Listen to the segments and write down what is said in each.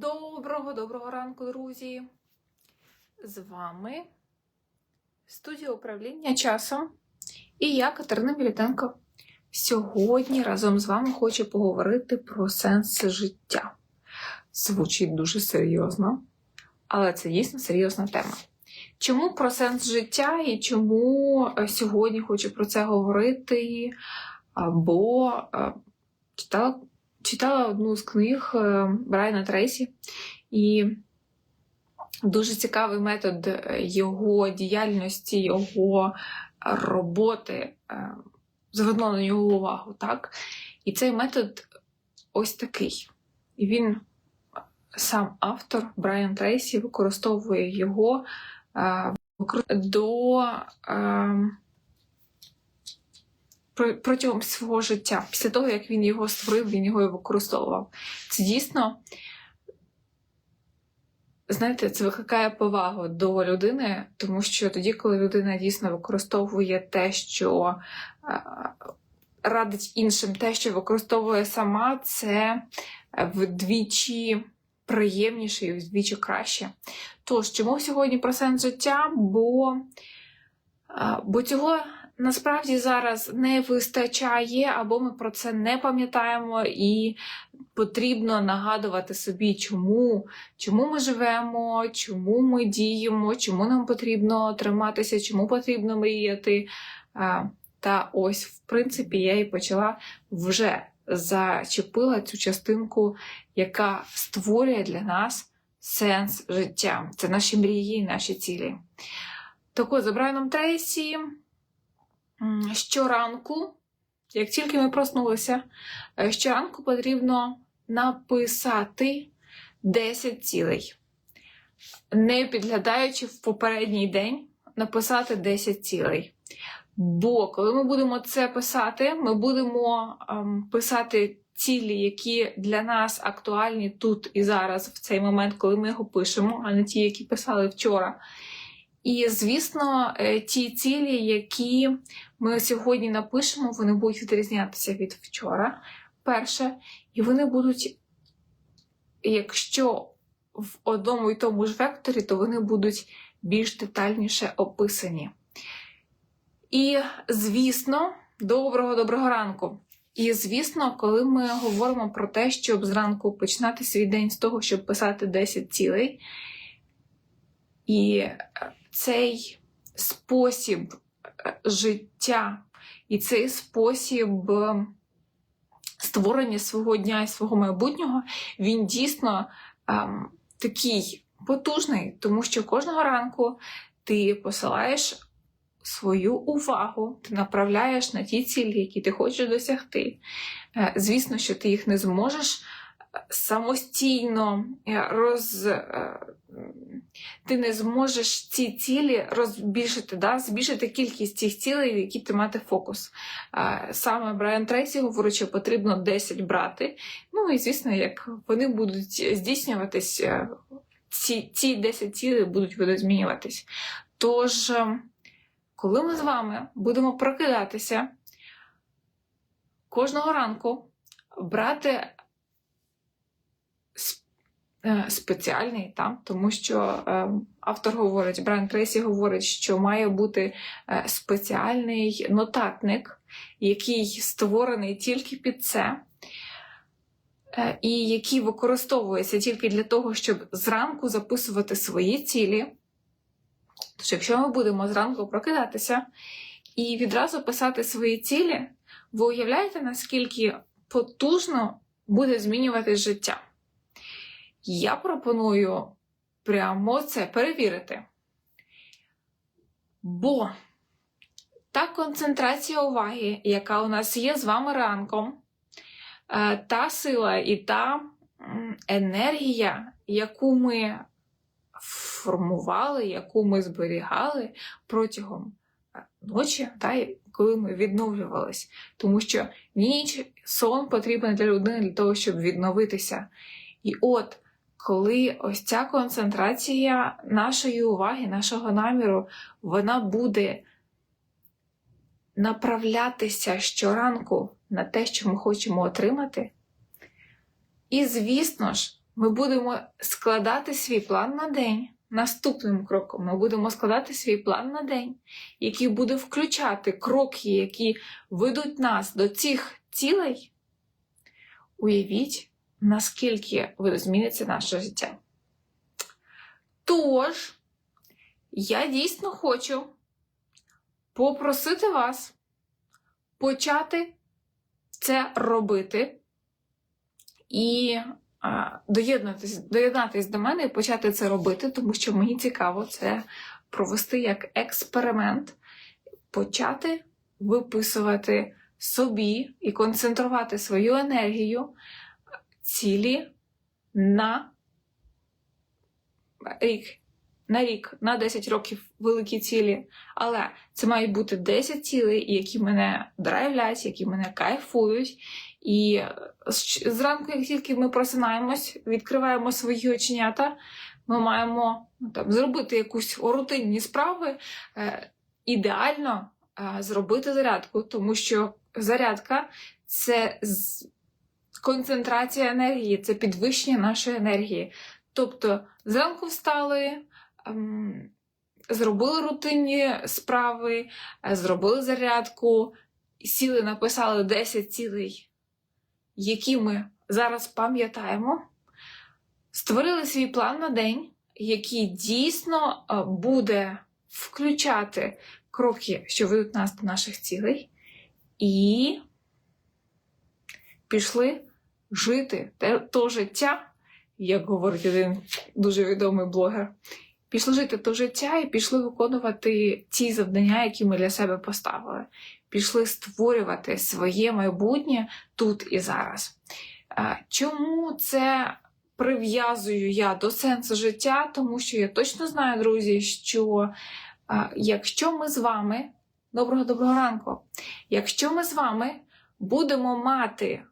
Доброго, доброго ранку, друзі! З вами студія управління часом і я, Катерина Мілітенко. Сьогодні разом з вами хочу поговорити про сенс життя. Звучить дуже серйозно, але це дійсно серйозна тема. Чому про сенс життя і чому е, сьогодні хочу про це говорити? Бо е, читала читала одну з книг е, Брайана Трейсі, і дуже цікавий метод е, його діяльності, його роботи е, звернуло на нього увагу. так? І цей метод ось такий. І він, сам автор Брайан Трейсі, використовує його до протягом свого життя. Після того, як він його створив, він його і використовував. Це дійсно, знаєте, це викликає повагу до людини, тому що тоді, коли людина дійсно використовує те, що радить іншим, те, що використовує сама, це вдвічі. Приємніше і вдвічі краще. Тож, чому сьогодні про сенс життя? Бо бо цього насправді зараз не вистачає, або ми про це не пам'ятаємо, і потрібно нагадувати собі, чому, чому ми живемо, чому ми діємо, чому нам потрібно триматися, чому потрібно мріяти. Та ось, в принципі, я і почала вже зачепила цю частинку, яка створює для нас сенс життя. Це наші мрії, наші цілі. Так от, за Брайаном Трейсі щоранку, як тільки ми проснулися, е, щоранку потрібно написати 10 цілей. Не підглядаючи в попередній день, написати 10 цілей. Бо коли ми будемо це писати, ми будемо ем, писати цілі, які для нас актуальні тут і зараз, в цей момент, коли ми його пишемо, а не ті, які писали вчора. І, звісно, е, ті цілі, які ми сьогодні напишемо, вони будуть відрізнятися від вчора. Перше, і вони будуть, якщо в одному і тому ж векторі, то вони будуть більш детальніше описані. І, звісно, доброго доброго ранку! І, звісно, коли ми говоримо про те, щоб зранку починати свій день з того, щоб писати 10 цілей, і цей спосіб е, життя і цей спосіб е, створення свого дня і свого майбутнього, він дійсно ем, такий потужний, тому що кожного ранку ти посилаєш. Свою увагу ти направляєш на ті цілі, які ти хочеш досягти. Е, звісно, що ти їх не зможеш самостійно роз, ти не зможеш ці цілі розбільшити, да? збільшити кількість цих цілей, які ти мати фокус. Саме Брайан Трейсі говорить, що потрібно 10 брати. Ну і звісно, як вони будуть здійснюватись, е, ці ці 10 цілей будуть видозмінюватись. Тож, е, коли ми з вами будемо прокидатися кожного ранку, брати спеціальний, там, тому що е, автор говорить, Брайан Трейсі говорить, що має бути е, спеціальний нотатник, який створений тільки під це, е, і який використовується тільки для того, щоб зранку записувати свої цілі. Тож, якщо ми будемо зранку прокидатися і відразу писати свої цілі, ви уявляєте, наскільки потужно буде змінювати життя? Я пропоную прямо це перевірити. Бо та концентрація уваги, яка у нас є з вами ранком, е, та сила і та енергія, яку ми формували, яку ми зберігали протягом е, ночі, та, коли ми відновлювались. Тому що ніч сон потрібен для людини для того, щоб відновитися. І от коли ось ця концентрація нашої уваги, нашого наміру, вона буде направлятися щоранку на те, що ми хочемо отримати. І, звісно ж, ми будемо складати свій план на день. Наступним кроком ми будемо складати свій план на день, який буде включати кроки, які ведуть нас до цих цілей. Уявіть, наскільки зміниться наше життя. Тож, я дійсно хочу попросити вас почати це робити і доєднатись до мене і почати це робити, тому що мені цікаво це провести як експеримент, почати виписувати собі і концентрувати свою енергію цілі на рік. На рік, на 10 років великі цілі. Але це мають бути 10 цілей, які мене драйвлять, які мене кайфують. І зранку, як тільки ми просинаємось, відкриваємо свої оченята, ми маємо ну, там, зробити якусь рутинні справи, е, ідеально е, зробити зарядку, тому що зарядка це концентрація енергії, це підвищення нашої енергії. Тобто зранку встали, ем, зробили рутинні справи, е, зробили зарядку, сіли, написали 10 цілей, які ми зараз пам'ятаємо, створили свій план на день, який дійсно е, буде включати кроки, що ведуть нас до наших цілей, і пішли жити те, то життя, як говорить один дуже відомий блогер. Пішли жити то життя і пішли виконувати ті завдання, які ми для себе поставили. Пішли створювати своє майбутнє тут і зараз. Чому це прив'язую я до сенсу життя? Тому що я точно знаю, друзі, що якщо ми з вами, доброго доброго ранку, якщо ми з вами будемо мати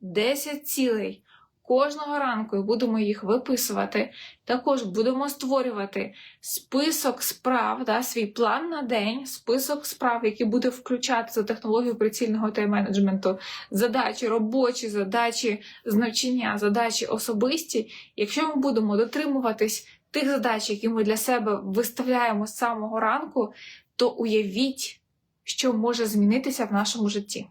10 цілей кожного ранку і будемо їх виписувати, також будемо створювати список справ, да, свій план на день, список справ, який буде включати за технологію прицільного тайм-менеджменту, задачі робочі, задачі з навчання, задачі особисті. Якщо ми будемо дотримуватись тих задач, які ми для себе виставляємо з самого ранку, то уявіть, що може змінитися в нашому житті.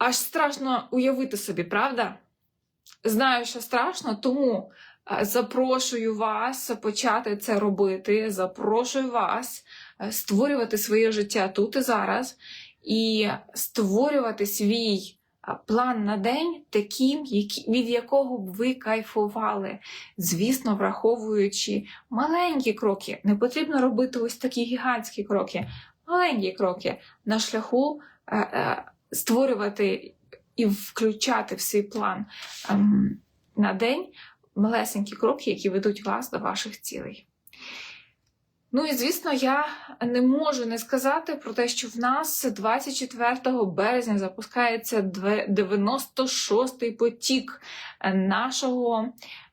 Аж страшно уявити собі, правда? Знаю, що страшно, тому е, запрошую вас почати це робити. Запрошую вас е, створювати своє життя тут і зараз, і створювати свій е, план на день таким, від якого б ви кайфували. Звісно, враховуючи маленькі кроки. Не потрібно робити ось такі гігантські кроки, маленькі кроки на шляху. Створювати і включати в свій план ем, на день малесенькі кроки, які ведуть вас до ваших цілей. Ну і звісно, я не можу не сказати про те, що в нас 24 березня запускається 96-й потік е, нашого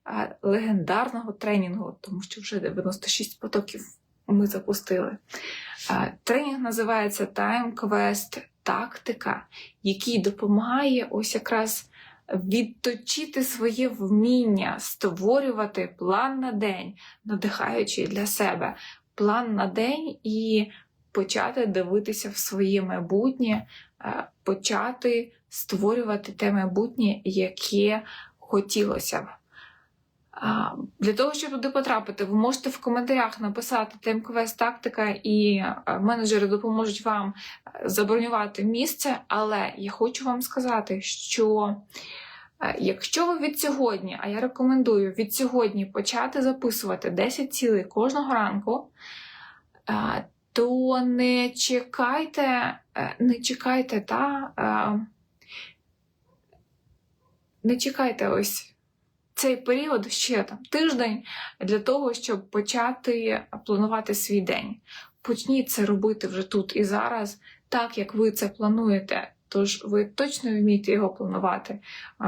е, легендарного тренінгу, тому що вже 96 потоків ми запустили. Е, Тренінг називається Time Quest Тактика, який допомагає ось якраз відточити своє вміння, створювати план на день, надихаючи для себе план на день і почати дивитися в своє майбутнє, е, почати створювати те майбутнє, яке хотілося б. Для того, щоб туди потрапити, ви можете в коментарях написати TimeQuest тактика, і е, менеджери допоможуть вам е, забронювати місце. Але я хочу вам сказати, що е, якщо ви від сьогодні, а я рекомендую від сьогодні почати записувати 10 цілей кожного ранку, то не чекайте, не чекайте та не чекайте ось цей період ще там тиждень для того, щоб почати планувати свій день. Почніть це робити вже тут і зараз, так як ви це плануєте. Тож ви точно вмієте його планувати.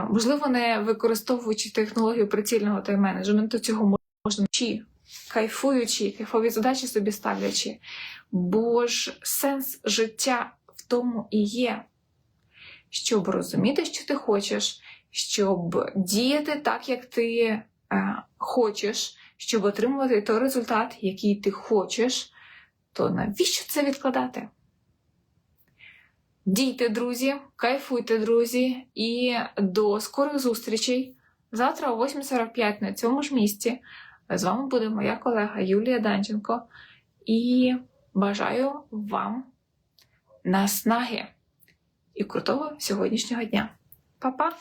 Можливо, не використовуючи технологію прицільного тайм-менеджменту, цього можна чи кайфуючи, кайфові задачі собі ставлячи. Бо ж сенс життя в тому і є, щоб розуміти, що ти хочеш, щоб діяти так, як ти е, хочеш, щоб отримувати той результат, який ти хочеш, то навіщо це відкладати? Дійте, друзі, кайфуйте, друзі, і до скорих зустрічей. Завтра о 8.45 на цьому ж місці. З вами буде моя колега Юлія Данченко. І бажаю вам наснаги і крутого сьогоднішнього дня. Па-па!